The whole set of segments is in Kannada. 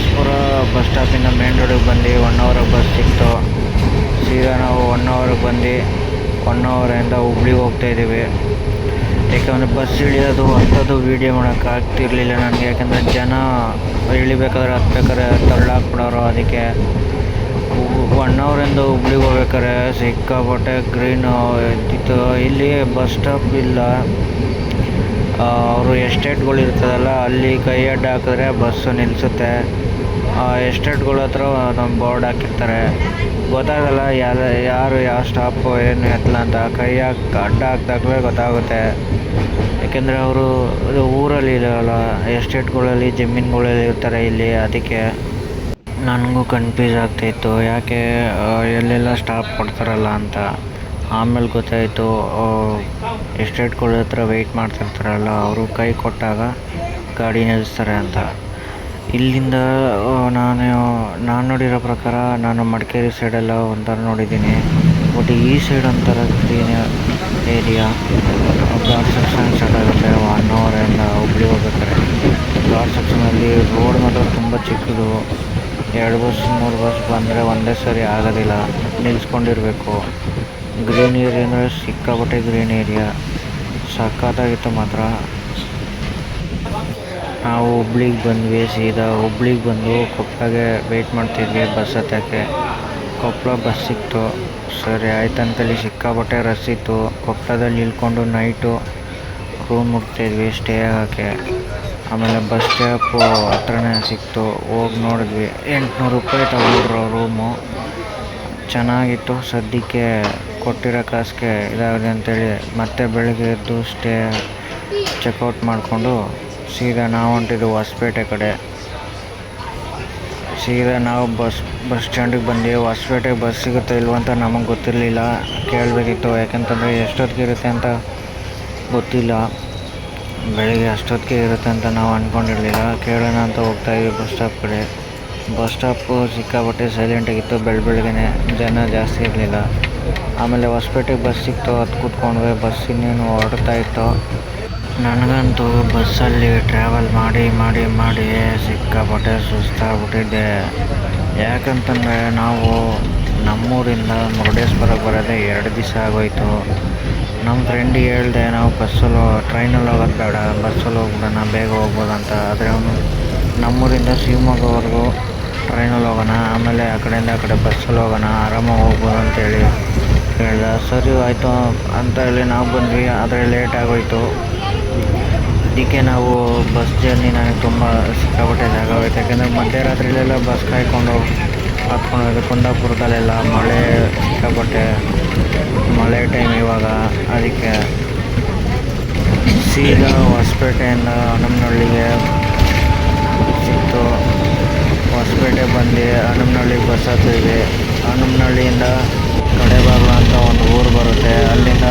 ಮುರುಡೇಶ್ವರ ಬಸ್ ಸ್ಟಾಪಿಂದ ಮೇನ್ ರೋಡಿಗೆ ಬಂದು ಒನ್ ಅವರ್ ಬಸ್ ಸಿಕ್ತು. ಸೀದಾ ನಾವು ಒನ್ ಅವರಿಗೆ ಬಂದು ಒನ್ ಅವರಿಂದ ಹುಬ್ಳಿಗೆ ಹೋಗ್ತಾ ಇದ್ದೀವಿ. ಯಾಕಂದರೆ ಬಸ್ ಇಳಿಯೋದು ಅಂಥದ್ದು ವೀಡಿಯೋ ಮಾಡೋಕ್ಕೆ ಆಗ್ತಿರ್ಲಿಲ್ಲ ನನಗೆ. ಯಾಕಂದರೆ ಜನ ಇಳಿಬೇಕಾದ್ರೆ ಹತ್ಬೇಕಾದ್ರೆ ತಳ್ಳಾಕ್ಬಿಡೋರು ಅದಕ್ಕೆ. ಒನ್ ಅವರಿಂದ ಹುಬ್ಳಿಗೆ ಹೋಗ್ಬೇಕಾದ್ರೆ ಸಿಕ್ಕಾಪಟ್ಟೆ ಗ್ರೀನು ಇದ್ದಿತ್ತು. ಇಲ್ಲಿ ಬಸ್ ಸ್ಟಾಪ್ ಇಲ್ಲ. ಅವರು ಎಸ್ಟೇಟ್ಗಳು ಇರ್ತದಲ್ಲ ಅಲ್ಲಿ ಕೈ ಅಡ್ಡ ಹಾಕಿದ್ರೆ ಬಸ್ಸು ನಿಲ್ಲಿಸುತ್ತೆ ಎಸ್ಟೇಟ್ಗಳ ಹತ್ರ ನಮ್ಮ ಬೋರ್ಡ್ ಹಾಕಿರ್ತಾರೆ. ಗೊತ್ತಾಗಲ್ಲ ಯಾರು ಯಾರು ಯಾವ ಸ್ಟಾಪು ಏನು ಎತ್ತಲ ಅಂತ. ಕೈ ಹಾಕಿ, ಅಡ್ಡ ಹಾಕ್ದಾಗಲೇ ಗೊತ್ತಾಗುತ್ತೆ. ಯಾಕೆಂದರೆ ಅವರು, ಇದು ಊರಲ್ಲಿ ಇರೋಲ್ಲ ಎಸ್ಟೇಟ್ಗಳಲ್ಲಿ, ಜಮೀನುಗಳಲ್ಲಿ ಇರ್ತಾರೆ ಇಲ್ಲಿ, ಅದಕ್ಕೆ ನನಗೂ ಕನ್ಫ್ಯೂಸ್ ಆಗ್ತಾಯಿತ್ತು ಯಾಕೆ ಎಲ್ಲೆಲ್ಲ ಸ್ಟಾಪ್ ಕೊಡ್ತಾರಲ್ಲ ಅಂತ. ಆಮೇಲೆ ಗೊತ್ತಾಯಿತು ಎಸ್ಟೇಟ್ಗಳ ಹತ್ರ ವೆಯ್ಟ್ ಮಾಡ್ತಿರ್ತಾರಲ್ಲ, ಅವರು ಕೈ ಕೊಟ್ಟಾಗ ಗಾಡಿ ನಿಲ್ಲಿಸ್ತಾರೆ ಅಂತ. ಇಲ್ಲಿಂದ ನಾನು ನಾನು ನೋಡಿರೋ ಪ್ರಕಾರ ನಾನು ಮಡಿಕೇರಿ ಸೈಡೆಲ್ಲ ಒಂಥರ ನೋಡಿದ್ದೀನಿ. ಬಟ್ ಈ ಸೈಡ್ ಒಂಥರ green area ghat section start ಆಗುತ್ತೆ. ಒನ್ ಅವರಿಂದ ಹುಬ್ಳಿ ಹೋಗ್ಬೇಕಾದ್ರೆ. ಘಾಟ್ ಸೆಕ್ಷನಲ್ಲಿ ರೋಡ್ ಮಾತ್ರ ತುಂಬ ಚಿಕ್ಕದು. ಎರಡು ಬಸ್ ಮೂರು ಬಸ್ ಬಂದರೆ ಒಂದೇ ಸರಿ ಆಗೋದಿಲ್ಲ. ನಿಲ್ಸ್ಕೊಂಡಿರಬೇಕು. ಗ್ರೀನ್ ಏರಿಯಾ ಅಂದರೆ ಸಿಕ್ಕಾಪಟ್ಟೆ ಗ್ರೀನ್ ಏರಿಯಾ ಸಖತ್ತಾಗಿತ್ತು ಮಾತ್ರ. ನಾವು ಹುಬ್ಳಿಗೆ ಬಂದ್ವಿ, ಸೀದಾ ಹುಬ್ಳಿಗೆ ಬಂದು ಕೊಪ್ಪಳಗೆ ವೆಯ್ಟ್ ಮಾಡ್ತಿದ್ವಿ ಬಸ್ ಹತ್ತಕ್ಕೆ. ಕೊಪ್ಪಳ ಬಸ್ ಸಿಕ್ತು. ಸರಿ ಆಯ್ತಂತಲ್ಲಿ ಸಿಕ್ಕಾಪಟ್ಟೆ ರಶ್ ಇತ್ತು. ಕೊಪ್ಪಳದಲ್ಲಿ ಇಳ್ಕೊಂಡು ನೈಟು ರೂಮ್ ಮುಟ್ತಿದ್ವಿ ಸ್ಟೇ ಆಗೋಕ್ಕೆ. ಆಮೇಲೆ ಬಸ್ ಸ್ಟಾಪು ಹತ್ರನೇ ಸಿಕ್ತು. ಹೋಗಿ ನೋಡಿದ್ವಿ, ಎಂಟುನೂರು ರೂಪಾಯಿ ತಗೊಂಡ್ರು ರೂಮು ಚೆನ್ನಾಗಿತ್ತು. ಸದ್ಯಕ್ಕೆ ಕೊಟ್ಟಿರೋ ಕಾಸಿಗೆ ಇದಾಗಿದೆ ಅಂತೇಳಿ ಮತ್ತೆ ಬೆಳಗ್ಗೆ ಎದ್ದು ಸ್ಟೇ ಚೆಕ್ಔಟ್ ಮಾಡಿಕೊಂಡು ಸೀದಾ ನಾವು ಹೊಂಟಿದ್ದು ಹೊಸಪೇಟೆ ಕಡೆ. ಸೀದಾ ನಾವು ಬಸ್ ಬಸ್ ಸ್ಟ್ಯಾಂಡಿಗೆ ಬಂದು ಹೊಸಪೇಟೆಗೆ ಬಸ್ ಸಿಗುತ್ತೋ ಇಲ್ವೋ ಅಂತ ನಮಗೆ ಗೊತ್ತಿರಲಿಲ್ಲ. ಕೇಳಬೇಕಿತ್ತು ಯಾಕೆಂತಂದರೆ ಎಷ್ಟೊತ್ತಿಗೆ ಇರುತ್ತೆ ಅಂತ ಗೊತ್ತಿಲ್ಲ. ಬೆಳಿಗ್ಗೆ ಅಷ್ಟೊತ್ತಿಗೆ ಇರುತ್ತೆ ಅಂತ ನಾವು ಅಂದ್ಕೊಂಡಿರಲಿಲ್ಲ ಕೇಳೋಣ ಅಂತ ಹೋಗ್ತಾ ಇದ್ವಿ ಬಸ್ ಸ್ಟಾಪ್ ಕಡೆ. ಬಸ್ ಸ್ಟಾಪು ಸಿಕ್ಕಾಪಟ್ಟೆ ಸೈಲೆಂಟಾಗಿತ್ತು ಬೆಳ ಬೆಳಗ್ಗೆನೆ ಜನ ಜಾಸ್ತಿ ಇರಲಿಲ್ಲ. ಆಮೇಲೆ ಹೊಸಪೇಟೆಗೆ ಬಸ್ ಸಿಕ್ತು. ಅದು ಕೂತ್ಕೊಂಡ್ವಿ. ಬಸ್ ಇನ್ನೇನು ಹೊರಡ್ತಾ ಇತ್ತು. ನನಗಂತೂ ಬಸ್ಸಲ್ಲಿ ಟ್ರಾವೆಲ್ ಮಾಡಿ ಮಾಡಿ ಮಾಡಿ ಸಿಕ್ಕಾಪಟ್ಟೆ ಸುಸ್ತಾಗ್ಬಿಟ್ಟಿದ್ದೆ. ಯಾಕಂತಂದರೆ ನಾವು ನಮ್ಮೂರಿಂದ ಮುರುಡೇಶ್ವರಕ್ಕೆ ಬರೋದೇ ಎರಡು ದಿವಸ ಆಗೋಯ್ತು. ನಮ್ಮ ಫ್ರೆಂಡ್ ಹೇಳಿದೆ, ನಾವು ಬಸ್ಸಲ್ಲಿ ಟ್ರೈನಲ್ಲಿ ಹೋಗೋದು ಬೇಡ, ಬಸ್ಸಲ್ಲಿ ಹೋಗ್ಬಿಡೋಣ ಬೇಗ ಹೋಗ್ಬೋದಂತ. ಆದರೆ ಅವನು, ನಮ್ಮೂರಿಂದ ಶಿವಮೊಗ್ಗವರೆಗೂ ಟ್ರೈನಲ್ಲಿ ಹೋಗೋಣ, ಆಮೇಲೆ ಆ ಕಡೆಯಿಂದ ಆ ಕಡೆ ಬಸ್ಸಲ್ಲಿ ಹೋಗೋಣ, ಆರಾಮಾಗಿ ಹೋಗ್ಬೋದು ಅಂತೇಳಿ ಹೇಳ್ದ. ಸರಿ, ಆಯಿತು ಅಂತ ಹೇಳಿ ನಾವು ಬಂದ್ವಿ. ಆದರೆ ಲೇಟ್ ಆಗೋಯ್ತು. ಅದಕ್ಕೆ ನಾವು ಬಸ್ ಜರ್ನಿ ನನಗೆ ತುಂಬ ಸಿಕ್ಕಾಪಟ್ಟೆ ಜಾಗ ಹೋಯ್ತು ಯಾಕೆಂದರೆ ಮಧ್ಯರಾತ್ರಿಲೆಲ್ಲ ಬಸ್ ಕಾಯ್ಕೊಂಡು ಹತ್ಕೊಂಡು ಹೋಗಿ ಕುಂದಾಪುರದಲ್ಲೆಲ್ಲ ಮಳೆ ಸಿಕ್ಕಾಪಟ್ಟೆ ಮಳೆ ಟೈಮ್ ಇವಾಗ. ಅದಕ್ಕೆ ಸೀದಾ ಹೊಸಪೇಟೆಯಿಂದ ಹನುಮನಹಳ್ಳಿಗೆ ಸಿಕ್ತು. ಹೊಸಪೇಟೆ ಬಂದು ಹನುಮನಹಳ್ಳಿಗೆ ಬಸ್ ಹತ್ತಿದ್ವಿ. ಹನುಮನಹಳ್ಳಿಯಿಂದ ಕಡೆಬಾಗ್ಲು ಅಂತ ಒಂದು ಊರು ಬರುತ್ತೆ. ಅಲ್ಲಿಂದ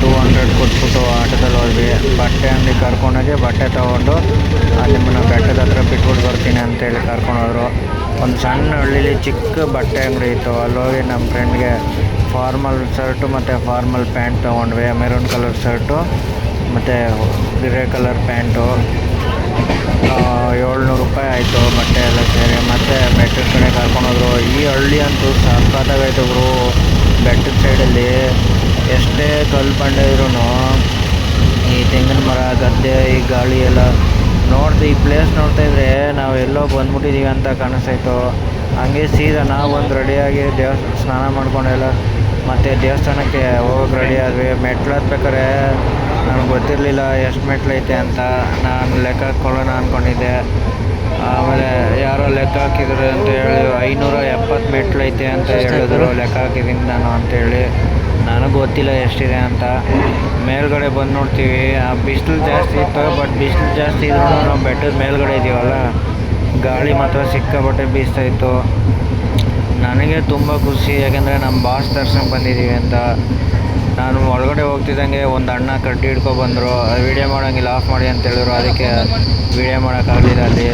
ಟೂ ಹಂಡ್ರೆಡ್ ಕೊಟ್ಬಿಟ್ಟು ಆಟೋದಲ್ಲಿ ಹೋದ್ವಿ. ಬಟ್ಟೆ ಅಂಗಡಿ ಕರ್ಕೊಂಡೋಗಿ ಬಟ್ಟೆ ತೊಗೊಂಡು ಅಲ್ಲಿ ನಾವು ಬೆಟ್ಟದ ಹತ್ರ ಬಿಟ್ಬಿಟ್ಟು ಬರ್ತೀನಿ ಅಂತೇಳಿ ಕರ್ಕೊಂಡೋದ್ರು ಒಂದು ಸಣ್ಣ ಹಳ್ಳಿಲಿ ಚಿಕ್ಕ ಬಟ್ಟೆ ಅಂಗಡಿ ಇತ್ತು. ಅಲ್ಲಿ ಹೋಗಿ ನಮ್ಮ ಫ್ರೆಂಡ್ಗೆ ಫಾರ್ಮಲ್ ಶರ್ಟು ಮತ್ತು ಫಾರ್ಮಲ್ ಪ್ಯಾಂಟ್ ತೊಗೊಂಡ್ವಿ. ಮೆರೂನ್ ಕಲರ್ ಶರ್ಟು ಮತ್ತು ಗ್ರೇ ಕಲರ್ ಪ್ಯಾಂಟು ಏಳ್ನೂರು ರೂಪಾಯಿ ಆಯಿತು, ಬಟ್ಟೆ ಎಲ್ಲ ಸೇರಿ. ಮತ್ತು ಬೆಟ್ಟದ ಕಡೆ ಕರ್ಕೊಂಡೋದ್ರು ಈ ಹಳ್ಳಿ ಅಂತೂ ಸಖತ್ತಾಗೈತೆ ಗುರು ಬೆಟ್ಟದ ಸೈಡಲ್ಲಿ ಎಷ್ಟೇ ಕಲ್ಲು ಬಂಡೆ ಇದ್ರೂ ಈ ತೆಂಗಿನ ಮರ, ಗದ್ದೆ, ಈ ಗಾಳಿ ಎಲ್ಲ ನೋಡ್ದೆ ಈ ಪ್ಲೇಸ್ ನೋಡ್ತಾ ಇದ್ರೆ ನಾವು ಎಲ್ಲೋ ಬಂದ್ಬಿಟ್ಟಿದ್ದೀವಿ ಅಂತ ಕಾಣಿಸ್ತಾಯಿತ್ತು ಹಂಗೆ ಸೀದಾ ನಾವು ಒಂದು ರೆಡಿಯಾಗಿ ದೇವಸ್ಥಾನ ಸ್ನಾನ ಮಾಡ್ಕೊಂಡೆಲ್ಲ ಮತ್ತು ದೇವಸ್ಥಾನಕ್ಕೆ ಹೋಗೋಕೆ ರೆಡಿ ಆದ್ವಿ. ಮೆಟ್ಲು ಹತ್ಬೇಕಾರೆ ನನಗೆ ಗೊತ್ತಿರಲಿಲ್ಲ ಎಷ್ಟು ಮೆಟ್ಲೈತೆ ಅಂತ. ನಾನು ಲೆಕ್ಕ ಹಾಕ್ಕೊಳ್ಳೋಣ ಅಂದ್ಕೊಂಡಿದ್ದೆ ಆಮೇಲೆ ಯಾರೋ ಲೆಕ್ಕ ಹಾಕಿದ್ರು ಅಂತ ಹೇಳಿ ಐನೂರ ಎಪ್ಪತ್ತು ಐತೆ ಅಂತ ಹೇಳಿದ್ರು ಲೆಕ್ಕ ಹಾಕಿದ್ದೀನಿ ನಾನು ಅಂತೇಳಿ ನನಗೆ ಗೊತ್ತಿಲ್ಲ ಎಷ್ಟಿದೆ ಅಂತ. ಮೇಲ್ಗಡೆ ಬಂದು ನೋಡ್ತೀವಿ. ಆ ಬಿಸಿಲು ಜಾಸ್ತಿ ಇತ್ತು ಬಟ್ ಬಿಸಿಲು ಜಾಸ್ತಿ ಇದ್ರೂ ನಾವು ಬೆಟ್ಟದ ಮೇಲ್ಗಡೆ ಇದ್ದೀವಲ್ಲ ಗಾಳಿ ಮಾತ್ರ ಸಿಕ್ಕಾಪಟ್ಟೆ ಬೀಸ್ತಾ ಇತ್ತು. ನನಗೆ ತುಂಬ ಖುಷಿ ಯಾಕೆಂದರೆ ನಮ್ಮ ಬಾಸ್ ದರ್ಶನಕ್ಕೆ ಬಂದಿದ್ದೀವಿ ಅಂತ. ನಾನು ಹೋಗ್ತಿದ್ದಂಗೆ ಒಂದು ಅಣ್ಣ ಕಡ್ಡಿ ಹಿಡ್ಕೊ ಬಂದರು. ವೀಡಿಯೋ ಮಾಡೋಂಗಿಲ್ಲ ಆಫ್ ಮಾಡಿ ಅಂತ ಹೇಳಿದ್ರು. ಅದಕ್ಕೆ ವೀಡಿಯೋ ಮಾಡೋಕ್ಕಾಗಲಿಲ್ಲ ಅಲ್ಲಿ.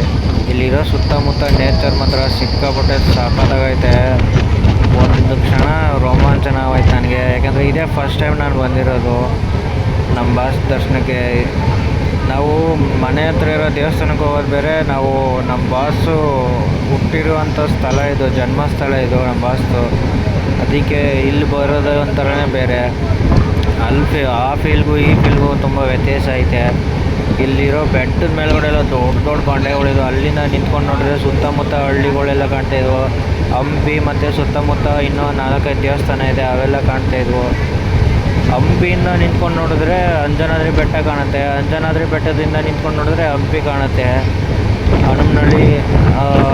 ಇಲ್ಲಿರೋ ಸುತ್ತಮುತ್ತ ನೇಚರ್ ಮಾತ್ರ ಸಿಕ್ಕಾಪಟ್ಟೆ ಸಖತ್ತಾಗೈತೆ ಒಂದು ಕ್ಷಣ ರೋಮಾಂಚನವಾಯ್ತು ನನಗೆ. ಯಾಕಂದರೆ ಇದೇ ಫಸ್ಟ್ ಟೈಮ್ ನಾನು ಬಂದಿರೋದು. ನಮ್ಮ ಬಾಸ್ ದರ್ಶನಕ್ಕೆ. ನಾವು ಮನೆ ಹತ್ರ ಇರೋ ದೇವಸ್ಥಾನಕ್ಕೆ ಹೋಗೋದು ಬೇರೆ. ನಾವು ನಮ್ಮ ಬಾಸು ಹುಟ್ಟಿರುವಂಥ ಸ್ಥಳ ಇದು, ಜನ್ಮಸ್ಥಳ ಇದು ನಮ್ಮ ಬಾಸ್ದು ಅದಕ್ಕೆ ಇಲ್ಲಿ ಬರೋದು ಒಂಥರನೇ ಬೇರೆ. ಅಲ್ಲಿ ಆ ಫೀಲ್ಗೂ ಈ ಫೀಲ್ಗೂ ತುಂಬ ವ್ಯತ್ಯಾಸ ಐತೆ. ಇಲ್ಲಿರೋ ಬೆಟ್ಟದ ಮೇಲ್ಗಡೆ ಎಲ್ಲ ದೊಡ್ಡ ದೊಡ್ಡ ಬಂಡೆಗಳಿದ್ವು. ಅಲ್ಲಿಂದ ನಿಂತ್ಕೊಂಡು ನೋಡಿದ್ರೆ ಸುತ್ತಮುತ್ತ ಹಳ್ಳಿಗಳೆಲ್ಲ ಕಾಣ್ತಾ ಇದ್ವು. ಹಂಪಿ ಮತ್ತು ಸುತ್ತಮುತ್ತ ಇನ್ನೂ ನಾಲ್ಕೈದು ದೇವಸ್ಥಾನ ಇದೆ, ಅವೆಲ್ಲ ಕಾಣ್ತಾ ಇದ್ವು. ಹಂಪಿಯಿಂದ ನಿಂತ್ಕೊಂಡು ನೋಡಿದ್ರೆ ಅಂಜನಾದ್ರಿ ಬೆಟ್ಟ ಕಾಣುತ್ತೆ. ಅಂಜನಾದ್ರಿ ಬೆಟ್ಟದಿಂದ ನಿಂತ್ಕೊಂಡು ನೋಡಿದ್ರೆ ಹಂಪಿ ಕಾಣುತ್ತೆ. ಹನುಮನಹಳ್ಳಿ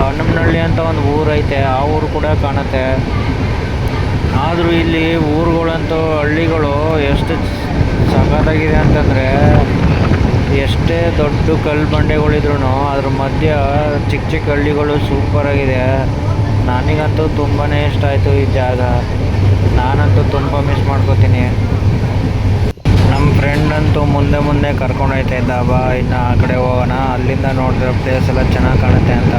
ಹನುಮನಹಳ್ಳಿ ಅಂತ ಒಂದು ಊರೈತೆ. ಆ ಊರು ಕೂಡ ಕಾಣುತ್ತೆ. ಆದರೂ ಇಲ್ಲಿ ಊರುಗಳಂತೂ ಹಳ್ಳಿಗಳು ಎಷ್ಟು ಸಖತ್ತಾಗಿದೆ ಅಂತಂದರೆ ಎಷ್ಟೇ ದೊಡ್ಡ ಕಲ್ಲು ಬಂಡೆಗಳಿದ್ರು ಅದ್ರ ಮಧ್ಯ ಚಿಕ್ಕ ಚಿಕ್ಕ ಹಳ್ಳಿಗಳು ಸೂಪರಾಗಿದೆ ನನಗಂತೂ ತುಂಬಾ ಇಷ್ಟ ಆಯಿತು ಈ ಜಾಗ. ನಾನಂತೂ ತುಂಬ ಮಿಸ್ ಮಾಡ್ಕೋತೀನಿ. ನಮ್ಮ ಫ್ರೆಂಡ್ ಅಂತೂ ಮುಂದೆ ಮುಂದೆ ಕರ್ಕೊಂಡು ಇದ್ದ, ಬಾ ಇನ್ನು ಆ ಕಡೆ ಹೋಗೋಣ, ಅಲ್ಲಿಂದ ನೋಡಿದ್ರೆ ಪ್ಲೇಸ್ ಎಲ್ಲ ಚೆನ್ನಾಗಿ ಕಾಣುತ್ತೆ ಅಂತ.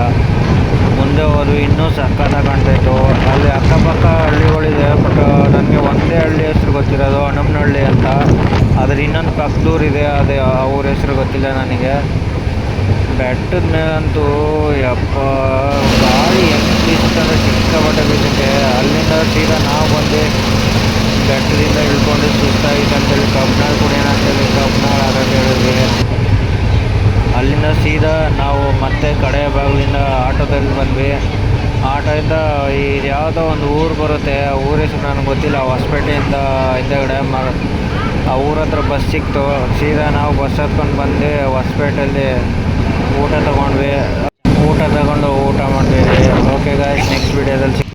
ಹೋದ್ವಿ ಇನ್ನೂ ಸಖತ್ತಾಗಿ ಕಾಣ್ತಾಯಿತ್ತು ಅಲ್ಲಿ ಅಕ್ಕಪಕ್ಕ ಹಳ್ಳಿಗಳಿದೆ ಬಟ್ ನನಗೆ ಒಂದೇ ಹಳ್ಳಿ ಹೆಸ್ರು ಗೊತ್ತಿರೋದು ಹನುಮನಹಳ್ಳಿ ಅಂತ. ಆದರೆ ಇನ್ನೊಂದು ಪಕ್ಕದೂರಿದೆ ಅದೇ ಊರ ಹೆಸ್ರು ಗೊತ್ತಿಲ್ಲ ನನಗೆ. ಬೆಟ್ಟದ ಮೇಲಂತೂ ಯಪ್ಪ ಗಾಳಿ ಎಷ್ಟು ಚಿಕ್ಕ ಬಟ್ಟೆ ಬೀಸುತ್ತೆ ಅಲ್ಲಿಂದ ಸೀದಾ ನಾವು ಬಂದು ಬೆಟ್ಟದಿಂದ ಇಳ್ಕೊಂಡು ಸುಸ್ತಾಗಿತ್ತು ಅಂತೇಳಿ ಕಬ್ನಾಳ್ ಕುಡಿಯೋಣ ಅಂತೇಳಿ ಕಬ್ನಾಳ್ ಆಗೋದು ಹೇಳಿದ್ವಿ. ಅಲ್ಲಿಂದ ಸೀದಾ ನಾವು ಮತ್ತೆ ಕಡೆ ಬಾಗಿಲಿಂದ ಆಟೋದಲ್ಲಿ ಬಂದ್ವಿ. ಆಟೋದಿಂದ ಈ ಯಾವುದೋ ಒಂದು ಊರು ಬರುತ್ತೆ, ಆ ಊರ ಹೆಸರು ನನಗೆ ಗೊತ್ತಿಲ್ಲ. ಹೊಸಪೇಟೆಯಿಂದ ಹಿಂದೆಗಡೆ ಮ, ಆ ಊರ ಹತ್ರ ಬಸ್ ಸಿಕ್ತು. ಸೀದಾ ನಾವು ಬಸ್ ಹತ್ಕೊಂಡು ಬಂದು ಹೊಸಪೇಟೆಯಲ್ಲಿ ಊಟ ತೊಗೊಂಡ್ವಿ. ಊಟ ತಗೊಂಡು ಊಟ ಮಾಡಿದ್ವಿ ಓಕೆ ಗಾಯ್ಸ್ ನೆಕ್ಸ್ಟ್ ವೀಡಿಯೋದಲ್ಲಿ